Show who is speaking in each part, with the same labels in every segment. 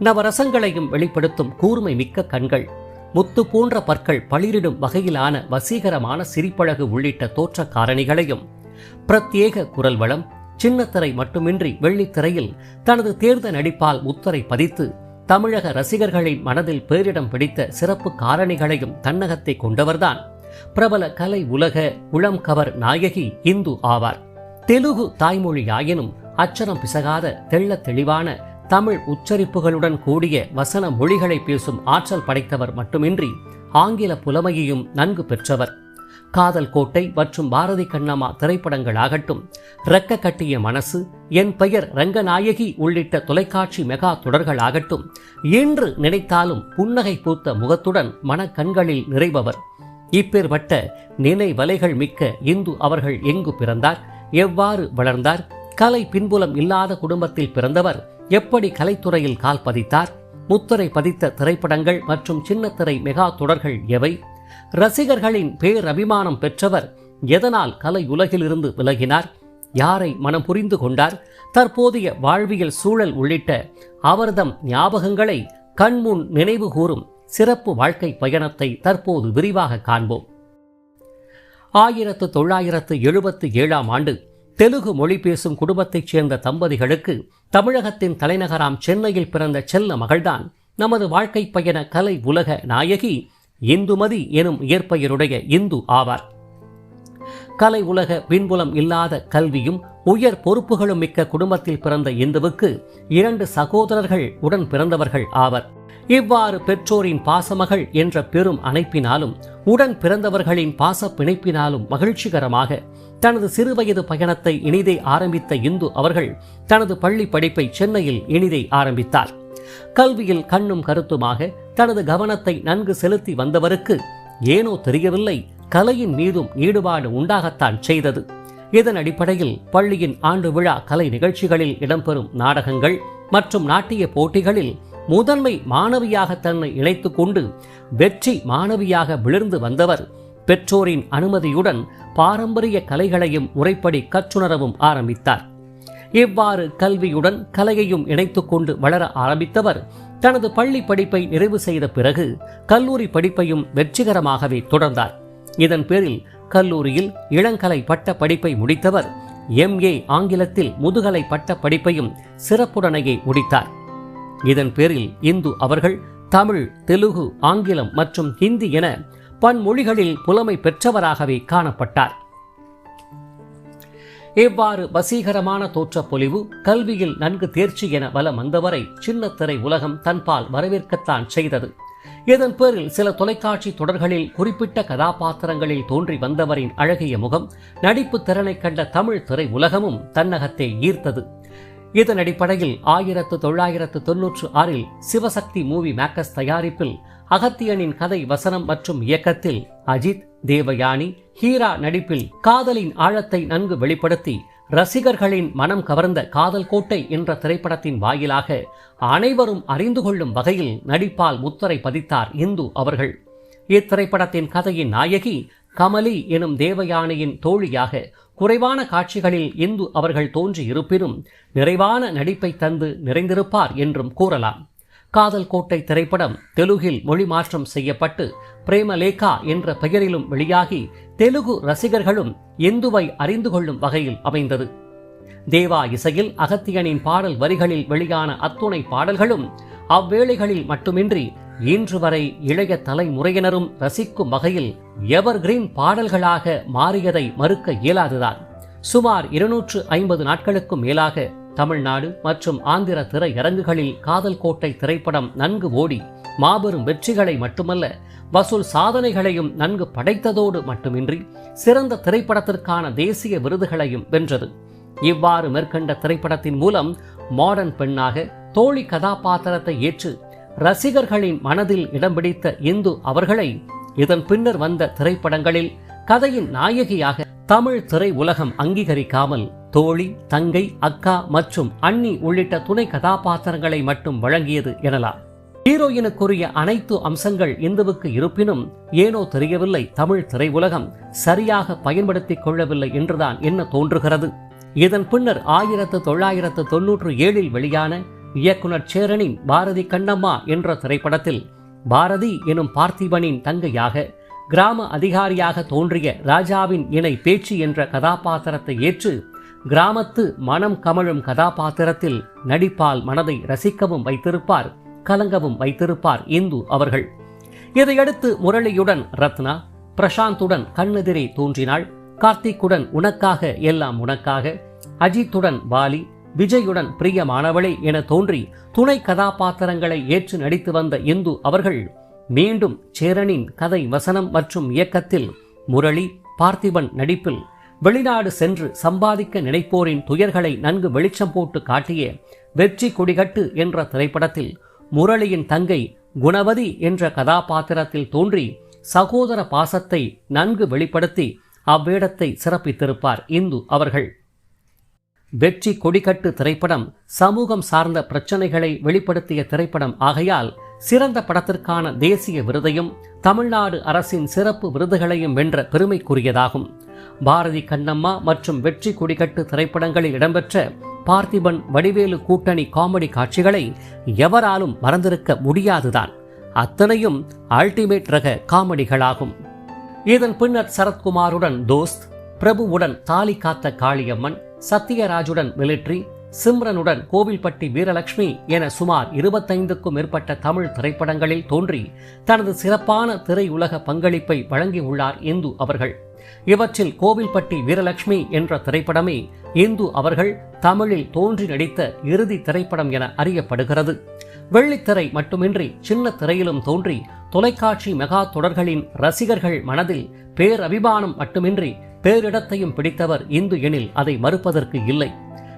Speaker 1: நவரசங்களையும் வெளிப்படுத்தும் கூர்மை மிக்க கண்கள் முத்து போன்ற பற்கள் பளிரிடும் வகையிலான வசீகரமான சிரிப்பழகு உள்ளிட்ட தோற்ற காரணிகளையும் பிரத்யேக குரல் வளம் சின்னத்திரை மட்டுமின்றி வெள்ளித்திரையில் தனது தேர்ந்த நடிப்பால் முத்தரை பதித்து தமிழக ரசிகர்களின் மனதில் பேரிடம் பிடித்த சிறப்பு காரணிகளையும் தன்னகத்தை கொண்டவர்தான் பிரபல கலை உலக உளம் கவர் நாயகி இந்து ஆவார். தெலுகு தாய்மொழியாயினும் அச்சரம் பிசகாத தெள்ள தெளிவான தமிழ் உச்சரிப்புகளுடன் கூடிய வசன மொழிகளை பேசும் ஆற்றல் படைத்தவர் மட்டுமின்றி ஆங்கில புலமையையும் நன்கு பெற்றவர். காதல் கோட்டை மற்றும் பாரதி கண்ணம்மா திரைப்படங்களாகட்டும் ரெக்க கட்டிய மனசு என் பெயர் ரங்கநாயகி உள்ளிட்ட தொலைக்காட்சி மெகா தொடர்களாகட்டும் இன்று நினைத்தாலும் புன்னகை பூத்த முகத்துடன் மனக்கண்களில் நிறைபவர். இப்பேற்பட்ட நினைவலைகள் மிக்க இந்து அவர்கள் எங்கு பிறந்தார் எவ்வாறு வளர்ந்தார் கலை பின்புலம் இல்லாத குடும்பத்தில் பிறந்தவர் எப்படி கலைத்துறையில் கால் பதித்தார் முத்திரை பதித்த திரைப்படங்கள் மற்றும் சின்னத்திரை மெகா தொடர்கள் எவை ரசிகர்களின் பேரபிமானம் பெற்றவர் எதனால் கலை உலகிலிருந்து விலகினார் யாரை மனம் புரிந்து கொண்டார் தற்போதைய வாழ்வியல் சூழல் உள்ளிட்ட அவர்தம் ஞாபகங்களை கண்முன் நினைவு கூறும் சிறப்பு வாழ்க்கை பயணத்தை தற்போது விரிவாக காண்போம். ஆயிரத்து தொள்ளாயிரத்து எழுபத்து ஏழாம் ஆண்டு தெலுகு மொழி பேசும் குடும்பத்தைச் சேர்ந்த தம்பதிகளுக்கு தமிழகத்தின் தலைநகராம் சென்னையில் பிறந்த செல்ல மகள்தான். நமது வாழ்க்கை பயண கலை உலக நாயகி இந்துமதி எனும் இயற்பெயருடைய இந்து ஆவார். கலை உலக பின்புலம் இல்லாத கல்வியும் உயர் பொறுப்புகளும் மிக்க குடும்பத்தில் பிறந்த இந்துவுக்கு இரண்டு சகோதரர்கள் உடன் பிறந்தவர்கள் ஆவர். இவ்வாறு பெற்றோரின் பாசமகள் என்ற பெரும் அணைப்பினாலும் உடன் பிறந்தவர்களின் பாச பிணைப்பினாலும் மகிழ்ச்சிகரமாக தனது சிறுவயது பயணத்தை இனிதே ஆரம்பித்த இந்து அவர்கள் தனது பள்ளி படிப்பை சென்னையில் இனிதே ஆரம்பித்தார். கல்வியில் கண்ணும் கருத்துமாக தனது கவனத்தை நன்கு செலுத்தி வந்தவருக்கு ஏனோ தெரியவில்லை கலையின் மீதும் ஈடுபாடு உண்டாகத்தான் செய்தது. இதன் அடிப்படையில் பள்ளியின் ஆண்டு விழா கலை நிகழ்ச்சிகளில் இடம்பெறும் நாடகங்கள் மற்றும் நாட்டிய போட்டிகளில் முதன்மை மாணவியாக தன்னை இணைத்து கொண்டு வெற்றி மாணவியாக விழுந்து வந்தவர். பெற்றோரின் அனுமதியுடன் பாரம்பரிய கலைகளையும் முறைப்படி கற்றுணரவும் ஆரம்பித்தார். இவ்வாறு கல்வியுடன் கலையையும் இணைத்துக்கொண்டு வளர ஆரம்பித்தவர். தனது பள்ளி படிப்பை நிறைவு செய்த பிறகு கல்லூரி படிப்பையும் வெற்றிகரமாகவே தொடர்ந்தார். இதன் பேரில் கல்லூரியில் இளங்கலை பட்ட படிப்பை முடித்தவர் எம்ஏ ஆங்கிலத்தில் முதுகலை பட்ட படிப்பையும் சிறப்புடனேயே முடித்தார். இதன் பேரில் இந்து அவர்கள் தமிழ் தெலுகு ஆங்கிலம் மற்றும் ஹிந்தி என பன்மொழிகளில் புலமை பெற்றவராகவே காணப்பட்டார். இவ்வாறு வசீகரமான தோற்றப்பொலிவு கல்வியில் நன்கு தேர்ச்சி என வலம் வந்தவரை சின்னத்திரை உலகம் தன்பால் வரவேற்கத்தான் செய்தது. இதன் பேரில் சில தொலைக்காட்சி தொடர்களில் குறிப்பிட்ட கதாபாத்திரங்களில் தோன்றி வந்தவரின் அழகிய முகம் நடிப்பு திறனை கண்ட தமிழ் திரை உலகமும் தன்னகத்தை ஈர்த்தது. இதன் அடிப்படையில் ஆயிரத்து தொள்ளாயிரத்து தொன்னூற்று ஆறில் சிவசக்தி மூவி மேக்கஸ் தயாரிப்பில் அகத்தியனின் கதை வசனம் மற்றும் இயக்கத்தில் அஜித் தேவயானி ஹீரா நடிப்பில் காதலின் ஆழத்தை நன்கு வெளிப்படுத்தி ரசிகர்களின் மனம் கவர்ந்த காதல் கோட்டை என்ற திரைப்படத்தின் வாயிலாக அனைவரும் அறிந்து கொள்ளும் வகையில் நடிப்பால் முத்திரை பதித்தார் இந்து அவர்கள். இத்திரைப்படத்தின் கதையின் நாயகி கமலி எனும் தேவயானியின் தோழியாக குறைவான காட்சிகளில் இந்து அவர்கள் தோன்றி இருப்பினும் நிறைவான நடிப்பை தந்து நிறைந்திருப்பார் என்றும் கூறலாம். காதல் கோட்டை திரைப்படம் தெலுகில் மொழி மாற்றம் செய்யப்பட்டு பிரேமலேகா என்ற பெயரிலும் வெளியாகி தெலுகு ரசிகர்களும் இந்துவை அறிந்து கொள்ளும் வகையில் அமைந்தது. தேவா இசையில் அகத்தியனின் பாடல் வரிகளில் வெளியான அத்துணை பாடல்களும் அவ்வேளைகளில் மட்டுமின்றி இன்று வரை இளைய தலைமுறையினரும் ரசிக்கும் வகையில் எவர் கிரீன் பாடல்களாக மாறியதை மறுக்க இயலாதுதான் சுமார் இருநூற்று ஐம்பது நாட்களுக்கும் மேலாக தமிழ்நாடு மற்றும் ஆந்திர திரையரங்குகளில் காதல் கோட்டை திரைப்படம் நன்கு ஓடி மாபெரும் வெற்றிகளை மட்டுமல்ல வசூல் சாதனைகளையும் நன்கு படைத்ததோடு மட்டுமின்றி சிறந்த திரைப்படத்திற்கான தேசிய விருதுகளையும் வென்றது. இவ்வாறு மேற்கண்ட திரைப்படத்தின் மூலம் மாடர்ன் பெண்ணாக தோழி கதாபாத்திரத்தை ஏற்று ரசிகர்களின் மனதில் இடம் பிடித்த இந்து அவர்களை இதன் பின்னர் வந்த திரைப்படங்களில் கதையின் நாயகியாக தமிழ் திரை உலகம் அங்கீகரிக்காமல் தோழி தங்கை அக்கா மற்றும் அண்ணி உள்ளிட்ட துணை கதாபாத்திரங்களை மட்டும் வழங்கியது எனலாம். ஹீரோயினுக்குரிய அனைத்து அம்சங்கள் இந்துவுக்கு இருப்பினும் ஏனோ தெரியவில்லை. தமிழ் திரையுலகம் சரியாக பயன்படுத்திக் கொள்ளவில்லை என்றுதான் என்ன தோன்றுகிறது. இதன் பின்னர் ஆயிரத்து தொள்ளாயிரத்து தொன்னூற்று ஏழில் வெளியான இயக்குனர் சேரனின் பாரதி கண்ணம்மா என்ற திரைப்படத்தில் பாரதி எனும் பார்த்திபனின் தங்கையாக கிராம அதிகாரியாக தோன்றிய ராஜாவின் இணை பேச்சு என்ற கதாபாத்திரத்தை ஏற்று கிராமத்து மனம் கமழும் கதாபாத்திரத்தில் நடிப்பால் மனதை ரசிக்கவும் வைத்திருப்பார் கலங்கவும் வைத்திருப்பார் இந்து அவர்கள். இதையடுத்து முரளியுடன் ரத்னா பிரசாந்துடன் கண்ணெதிரே தோன்றினாள் கார்த்திக்குடன் உனக்காக எல்லாம் உனக்காக அஜித்துடன் வாலி விஜயுடன் பிரியமானவளே என தோன்றி துணை கதாபாத்திரங்களை ஏற்று நடித்து வந்த இந்து அவர்கள் மீண்டும் சேரனின் கதை வசனம் மற்றும் இயக்கத்தில் முரளி பார்த்திபன் நடிப்பில் வெளிநாடு சென்று சம்பாதிக்க நினைப்போரின் துயர்களை நன்கு வெளிச்சம் போட்டு காட்டிய வெற்றி கொடிகட்டு என்ற திரைப்படத்தில் முரளியின் தங்கை குணவதி என்ற கதாபாத்திரத்தில் தோன்றி சகோதர பாசத்தை நன்கு வெளிப்படுத்தி அவ்வேடத்தை சிறப்பித்திருப்பார் இந்து அவர்கள். வெற்றி கொடிக்கட்டு திரைப்படம் சமூகம் சார்ந்த பிரச்சனைகளை வெளிப்படுத்திய திரைப்படம் ஆகையால் சிறந்த படத்திற்கான தேசிய விருதையும் தமிழ்நாடு அரசின் சிறப்பு விருதுகளையும் வென்ற பெருமைக்குரியதாகும். பாரதி கண்ணம்மா மற்றும் வெற்றி கொடிக்கட்டு திரைப்படங்களில் இடம்பெற்ற பார்த்திபன் வடிவேலு கூட்டணி காமெடி காட்சிகளை எவராலும் மறந்திருக்க முடியாதுதான். அத்தனையும் அல்டிமேட் ரக காமெடிகளாகும். இதன் பின்னர் சரத்குமாருடன் தோஸ்த் பிரபுவுடன் தாலி காத்த காளியம்மன் சத்யராஜுடன் மிலிட்ரி சிம்ரனுடன் கோவில்பட்டி வீரலட்சுமி என சுமார் இருபத்தைந்துக்கும் மேற்பட்ட தமிழ் திரைப்படங்களில் தோன்றி தனது சிறப்பான திரையுலக பங்களிப்பை வழங்கியுள்ளார் இந்து அவர்கள். இவற்றில் கோவில்பட்டி வீரலட்சுமி என்ற திரைப்படமே இந்து அவர்கள் தமிழில் தோன்றி நடித்த இறுதி திரைப்படம் என அறியப்படுகிறது. வெள்ளித்திரை மட்டுமின்றி சின்ன திரையிலும் தோன்றி தொலைக்காட்சி மெகா தொடர்களின் ரசிகர்கள் மனதில் பேரபிமானம் மட்டுமின்றி பேரிடத்தையும் பிடித்தவர் இந்து எனில் அதை மறுப்பதற்கு இல்லை.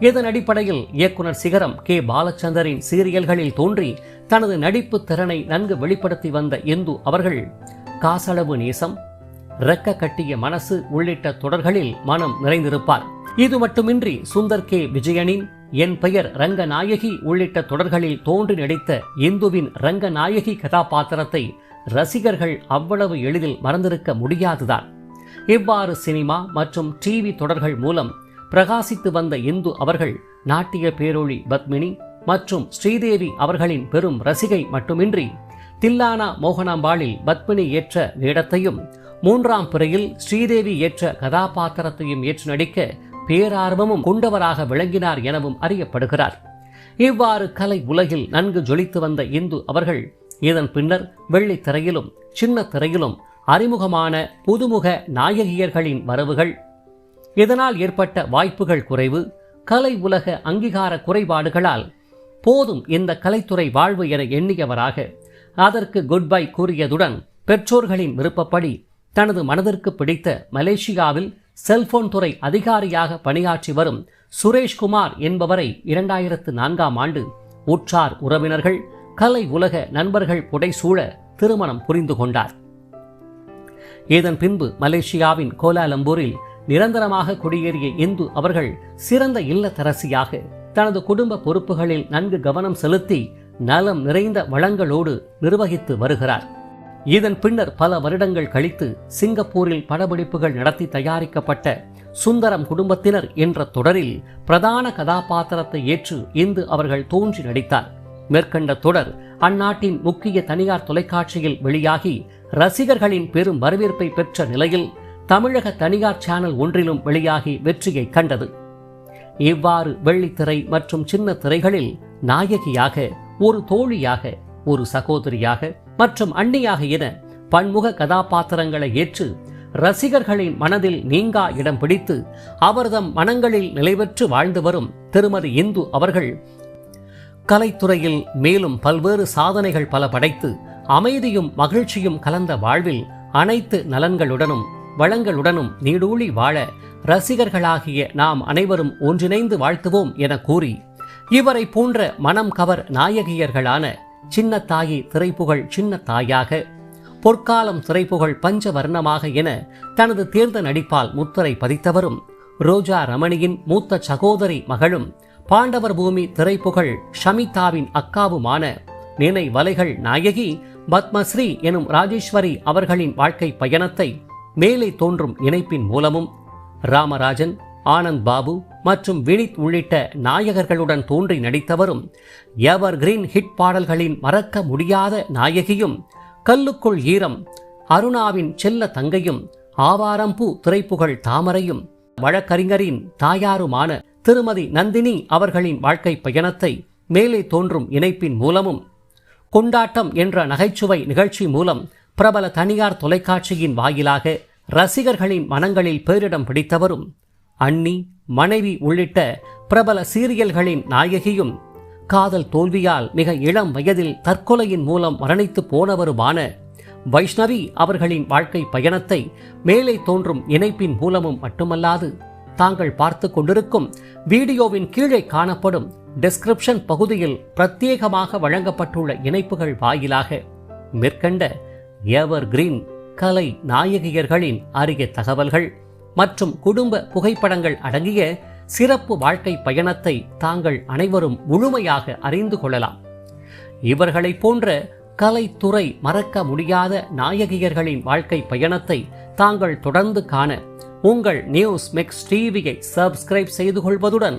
Speaker 1: இதன் அடிப்படையில் இயக்குனர் சிகரம் கே. பாலச்சந்தரின் சீரியல்களில் தோன்றி தனது நடிப்பு திறனை நன்கு வெளிப்படுத்தி வந்த இந்து அவர்கள் காசளவு நேசம் ரெக்க கட்டிய மனசு உள்ளிட்ட தொடர்களில் மனம் நிறைந்திருப்பார். இது மட்டுமின்றி சுந்தர் கே. விஜயனின் என் பெயர் ரங்கநாயகி உள்ளிட்ட தொடர்களில் தோன்றி நடித்த இந்துவின் ரங்கநாயகி கதாபாத்திரத்தை ரசிகர்கள் அவ்வளவு எளிதில் மறந்திருக்க முடியாதுதான். இவ்வாறு சினிமா மற்றும் டிவி தொடர்கள் மூலம் பிரகாசித்து வந்த இந்து அவர்கள் நாட்டிய பேரொளி பத்மினி மற்றும் ஸ்ரீதேவி அவர்களின் பெரும் ரசிகை மட்டுமின்றி தில்லானா மோகனாம்பாளில் பத்மினி ஏற்ற வேடத்தையும் மூன்றாம் பிறையில் ஸ்ரீதேவி ஏற்ற கதாபாத்திரத்தையும் ஏற்று நடிக்க பேரார்வமும் கொண்டவராக விளங்கினார் எனவும் அறியப்படுகிறார். இவ்வாறு கலை உலகில் நன்கு ஜொலித்து வந்த இந்து அவர்கள் இதன் பின்னர் வெள்ளித் திரையிலும் சின்ன திரையிலும் அறிமுகமான புதுமுக நாயகியர்களின் வரவுகள். இதனால் ஏற்பட்ட வாய்ப்புகள் குறைவு. கலை உலக அங்கீகார குறைபாடுகளால் போதும் இந்த கலைத்துறை வாழ்வு என எண்ணியவராக அதற்கு குட் பை கூறியதுடன் பெற்றோர்களின் விருப்பப்படி தனது மனதிற்கு பிடித்த மலேசியாவில் செல்போன் துறை அதிகாரியாக பணியாற்றி வரும் சுரேஷ்குமார் என்பவரை இரண்டாயிரத்து நான்காம் ஆண்டு உற்றார் உறவினர்கள் கலை உலக நண்பர்கள் புடைசூழ திருமணம் புரிந்து கொண்டார். இதன் பின்பு மலேசியாவின் கோலாலம்பூரில் நிரந்தரமாக குடியேறிய இந்து அவர்கள் சிறந்த இல்லத்தரசியாக தனது குடும்ப பொறுப்புகளில் நன்கு கவனம் செலுத்தி நலம் நிறைந்த வளங்களோடு நிர்வகித்து வருகிறார். இதன் பின்னர் பல வருடங்கள் கழித்து சிங்கப்பூரில் படப்பிடிப்புகள் நடத்தி தயாரிக்கப்பட்ட சுந்தரம் குடும்பத்தினர் என்ற தொடரில் பிரதான கதாபாத்திரத்தை ஏற்று இந்து அவர்கள் தோன்றி நடித்தார். மேற்கண்ட தொடர் அந்நாட்டின் முக்கிய தனியார் தொலைக்காட்சியில் வெளியாகி ரசிகர்களின் பெரும் வரவேற்பை பெற்ற நிலையில் தமிழக தனியார் சேனல் ஒன்றிலும் வெளியாகி வெற்றியை கண்டது. இவ்வாறு வெள்ளித்திரை மற்றும் சின்ன திரைகளில் நாயகியாக ஒரு தோழியாக ஒரு சகோதரியாக மற்றும் அன்னியாக என பன்முக கதாபாத்திரங்களை ஏற்று ரசிகர்களின் மனதில் நீங்கா இடம் பிடித்து அவர்தம் மனங்களில் நிலைபெற்று வாழ்ந்து வரும் திருமதி இந்து அவர்கள் கலைத்துறையில் மேலும் பல்வேறு சாதனைகள் பல படைத்து அமைதியும் மகிழ்ச்சியும் கலந்த வாழ்வில் அனைத்து நலன்களுடனும் வளங்களுடனும் நீடூழி வாழ ரசிகர்களாகிய நாம் அனைவரும் ஒன்றிணைந்து வாழ்த்துவோம் என கூறி இவரை போன்ற மனம் கவர் நாயகியர்களான சின்னத்தாயி திரைப்புகழ் சின்னத்தாயாக பொற்காலம் திரைப்புகழ் பஞ்சவர்ணமாக என தனது தேர்ந்த நடிப்பால் முத்திரை பதித்தவரும் ரோஜா ரமணியின் மூத்த சகோதரி மகளும் பாண்டவர் பூமி திரைப்புகழ் ஷமிதாவின் அக்காவுமான நினை வலைகள் நாயகி பத்மஸ்ரீ எனும் ராஜேஸ்வரி அவர்களின் வாழ்க்கை பயணத்தை மேலே தோன்றும் இணைப்பின் மூலமும் ராமராஜன் ஆனந்த் பாபு மற்றும் வினித் உள்ளிட்ட நாயகர்களுடன் தோன்றி நடித்தவரும் எவர் கிரீன் ஹிட் பாடல்களின் மறக்க முடியாத நாயகியும் கல்லுக்குள் ஈரம் அருணாவின் செல்ல தங்கையும் ஆவாரம்பூ திரைப்புகழ் தாமரையும் வழக்கறிஞரின் தாயாருமான திருமதி நந்தினி அவர்களின் வாழ்க்கை பயணத்தை மேலே தோன்றும் இணைப்பின் மூலமும் கொண்டாட்டம் என்ற நகைச்சுவை நிகழ்ச்சி மூலம் பிரபல தனியார் தொலைக்காட்சியின் வாயிலாக ரசிகர்களின் மனங்களில் பேரிடம் பிடித்தவரும் அண்ணி மனைவி உள்ளிட்ட பிரபல சீரியல்களின் நாயகியும் காதல் தோல்வியால் மிக இளம் வயதில் தற்கொலையின் மூலம் மரணித்து போனவருமான வைஷ்ணவி அவர்களின் வாழ்க்கை பயணத்தை மேலே தோன்றும் இணைப்பின் மூலமும் மட்டுமல்லாது தாங்கள் பார்த்து கொண்டிருக்கும் வீடியோவின் கீழே காணப்படும் டிஸ்கிரிப்ஷன் பகுதியில் பிரத்யேகமாக வழங்கப்பட்டுள்ள இணைப்புகள் வாயிலாக மேற்கண்ட எவர் கிரீன் கலை நாயகியர்களின் அரிய தகவல்கள் மற்றும் குடும்ப புகைப்படங்கள் அடங்கிய சிறப்பு வாழ்க்கை பயணத்தை தாங்கள் அனைவரும் முழுமையாக அறிந்து கொள்ளலாம். இவர்களைப் போன்ற கலைத்துறை மறக்க முடியாத நாயகியர்களின் வாழ்க்கை பயணத்தை தாங்கள் தொடர்ந்து காண உங்கள் நியூஸ் மெக்ஸ் டிவியை சப்ஸ்கிரைப் செய்து கொள்வதுடன்